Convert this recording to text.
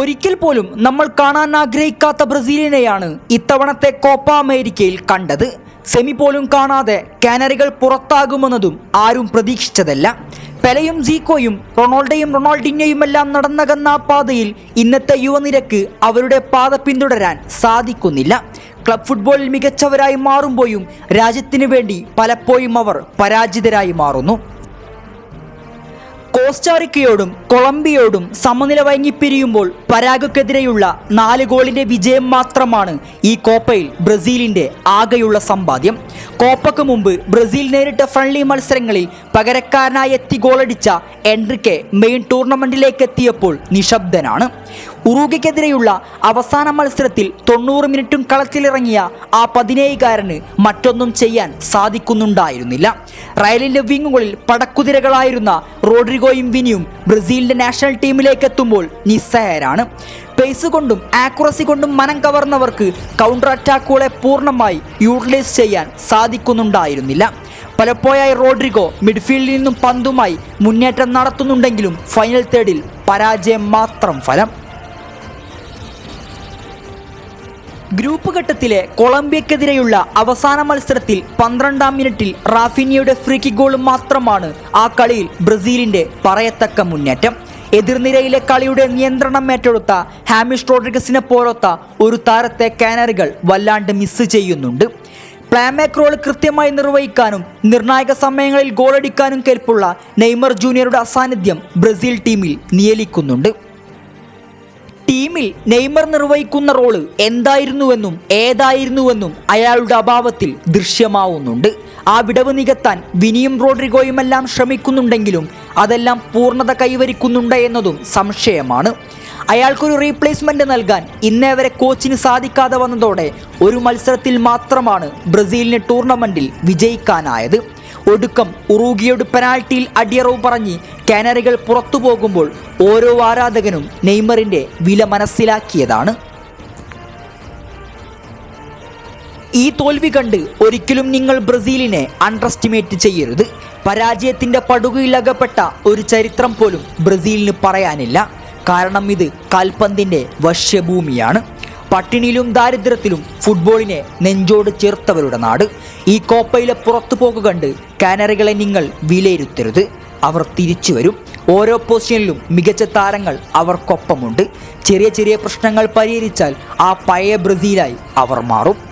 ഒരിക്കൽ പോലും നമ്മൾ കാണാൻ ആഗ്രഹിക്കാത്ത ബ്രസീലിനെയാണ് ഇത്തവണത്തെ കോപ്പ അമേരിക്കയിൽ കണ്ടത്. സെമി പോലും കാണാതെ കാനറികൾ പുറത്താകുമെന്നതും ആരും പ്രതീക്ഷിച്ചതല്ല. പെലയും സീക്കോയും റൊണാൾഡോയും റൊണാൾഡിനോയുമെല്ലാം നടന്നകന്ന പാതയിൽ ഇന്നത്തെ യുവനിരക്ക് അവരുടെ പാത പിന്തുടരാൻ സാധിക്കുന്നില്ല. ക്ലബ് ഫുട്ബോളിൽ മികച്ചവരായി മാറുമ്പോഴും രാജ്യത്തിനു വേണ്ടി പലപ്പോഴും അവർ പരാജിതരായി മാറുന്നു. കോസ്റ്റാറിക്കയോടും കൊളംബിയോടും സമനില വഴങ്ങിപ്പിരിയുമ്പോൾ പരാഗക്കെതിരെയുള്ള നാല് ഗോളിന്റെ വിജയം മാത്രമാണ് ഈ കോപ്പയിൽ ബ്രസീലിന്റെ ആകെയുള്ള സമ്പാദ്യം. കോപ്പയ്ക്ക് മുമ്പ് ബ്രസീൽ നേരിട്ട ഫ്രണ്ട്ലി മത്സരങ്ങളിൽ പകരക്കാരനായി എത്തി ഗോളടിച്ച എൻട്രിക്കെ മെയിൻ ടൂർണമെന്റിലേക്ക് എത്തിയപ്പോൾ നിശബ്ദനാണ്. ഉറൂഗയ്ക്കെതിരെയുള്ള അവസാന മത്സരത്തിൽ തൊണ്ണൂറ് മിനിറ്റും കളത്തിലിറങ്ങിയ ആ പതിനേഴുകാരന് മറ്റൊന്നും ചെയ്യാൻ സാധിക്കുന്നുണ്ടായിരുന്നില്ല. റയലിന്റെ വിങ്ങുകളിൽ പടക്കുതിരകളായിരുന്ന റോഡ്രിഗോയും വിനിയും ബ്രസീലിന്റെ നാഷണൽ ടീമിലേക്ക് എത്തുമ്പോൾ നിസ്സഹായരാണ് പേസ് കൊണ്ടും ആക്യുറസി കൊണ്ടും മനം കവർന്നവർക്ക് കൗണ്ടർ അറ്റാക്കുകളെ പൂർണമായി യൂട്ടിലൈസ് ചെയ്യാൻ സാധിക്കുന്നുണ്ടായിരുന്നില്ല. പലപ്പോഴായി റോഡ്രിഗോ മിഡ്ഫീൽഡിൽ നിന്നും പന്തുമായി മുന്നേറ്റം നടത്തുന്നുണ്ടെങ്കിലും ഫൈനൽ തേർഡിൽ പരാജയം മാത്രം ഫലം. ഗ്രൂപ്പ് ഘട്ടത്തിലെ കൊളംബിയക്കെതിരെയുള്ള അവസാന മത്സരത്തിൽ പന്ത്രണ്ടാം മിനിറ്റിൽ റാഫിനിയുടെ ഫ്രീക്ക് ഗോൾ മാത്രമാണ് ആ കളിയിൽ ബ്രസീലിന്റെ പറയത്തക്ക മുന്നേറ്റം. എതിർനിരയിലെ കളിയുടെ നിയന്ത്രണം ഏറ്റെടുത്ത ഹാമിഷ് റോഡ്രിഗസിനെ പോലത്ത ഒരു താരത്തെ കാനറികൾ വല്ലാണ്ട് മിസ് ചെയ്യുന്നുണ്ട്. പ്ലാമേക്ക് റോൾ കൃത്യമായി നിർവഹിക്കാനും നിർണായക സമയങ്ങളിൽ ഗോളടിക്കാനും കെൽപ്പുള്ള നെയ്മർ ജൂനിയറുടെ അസാന്നിധ്യം ബ്രസീൽ ടീമിൽ നിയലിക്കുന്നുണ്ട്. ടീമിൽ നെയ്മർ നിർവഹിക്കുന്ന റോൾ എന്തായിരുന്നുവെന്നും ഏതായിരുന്നുവെന്നും അയാളുടെ അഭാവത്തിൽ ദൃശ്യമാവുന്നുണ്ട്. ആ വിടവ് നികത്താൻ വിനിയും റോഡ്രിഗോയുമെല്ലാം ശ്രമിക്കുന്നുണ്ടെങ്കിലും അതെല്ലാം പൂർണത കൈവരിക്കുന്നുണ്ട് എന്നതും സംശയമാണ്. അയാൾക്കൊരു റീപ്ലേസ്മെന്റ് നൽകാൻ ഇന്നേ വരെ കോച്ചിന് സാധിക്കാതെ വന്നതോടെ ഒരു മത്സരത്തിൽ മാത്രമാണ് ബ്രസീലിന് ടൂർണമെന്റിൽ വിജയിക്കാനായത്. ഒടുക്കം ഉറൂഗിയോട് പെനാൽറ്റിയിൽ അടിയറവ് പറഞ്ഞ് കാനറികൾ പുറത്തു പോകുമ്പോൾ ഓരോ ആരാധകനും നെയ്മറിന്റെ വില മനസ്സിലാക്കിയതാണ്. ഈ തോൽവി കണ്ട് ഒരിക്കലും നിങ്ങൾ ബ്രസീലിനെ അണ്ടർ എസ്റ്റിമേറ്റ് ചെയ്യരുത്. പരാജയത്തിന്റെ പടുകയിൽ അകപ്പെട്ട ഒരു ചരിത്രം പോലും ബ്രസീലിന് പറയാനില്ല. കാരണം ഇത് കാൽപന്തിന്റെ വശ്യഭൂമിയാണ്. പട്ടിണിയിലും ദാരിദ്ര്യത്തിലും ഫുട്ബോളിനെ നെഞ്ചോട് ചേർത്തവരുടെ നാട്. ഈ കോപ്പയിലെ പുറത്തു പോക്ക് കണ്ട് കാനറികളെ നിങ്ങൾ വിലയിരുത്തരുത്. അവർ തിരിച്ചു വരും. ഓരോ പൊസിഷനിലും മികച്ച താരങ്ങൾ അവർക്കൊപ്പമുണ്ട്. ചെറിയ ചെറിയ പ്രശ്നങ്ങൾ പരിഹരിച്ചാൽ ആ പഴയ ബ്രസീലായി അവർ മാറും.